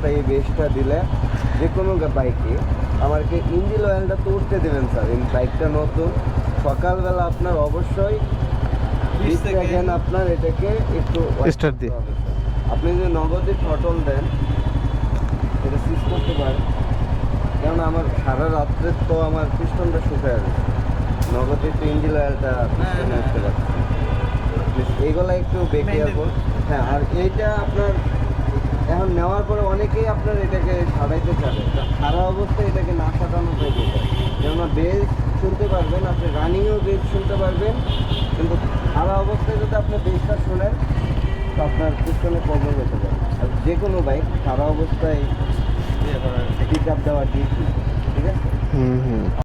সারা এই বেসটা দিলে যে কোনো বাইকে আমাকে ইঞ্জিন অয়েলটা তো উঠতে দেবেন স্যার এই বাইকটা নতুন। সকালবেলা আপনার অবশ্যই বিশ আপনার এটাকে একটু দিয়ে। আপনি যদি নগদে ফটল দেন এটা সিজ করতে পারেন। কারণ আমার সারা রাত্রে তো আমার পিস্টনটা শুকায় গেছে। নগদে একটু ইঞ্জিন অয়েলটা পিস্টনে উঠতে পারছে এইগুলা একটু বেঁকে হ্যাঁ আর এইটা আপনার এখন নেওয়ার পরে অনেকেই আপনার এটাকে সারাইতে চাবে সারা অবস্থায় এটাকে না সাজানো হয়ে যেমন বেস শুনতে পারবেন, আপনি রানিংয়েও বেস শুনতে পারবেন, কিন্তু সারা অবস্থায় যদি আপনি বেসটা শোনেন, তো আপনার পিছনে প্রবলেম হতে পারে। আর যে কোনো বাইক সারা অবস্থায় পিক আপ দেওয়া ঠিক আছে? হুম হুম।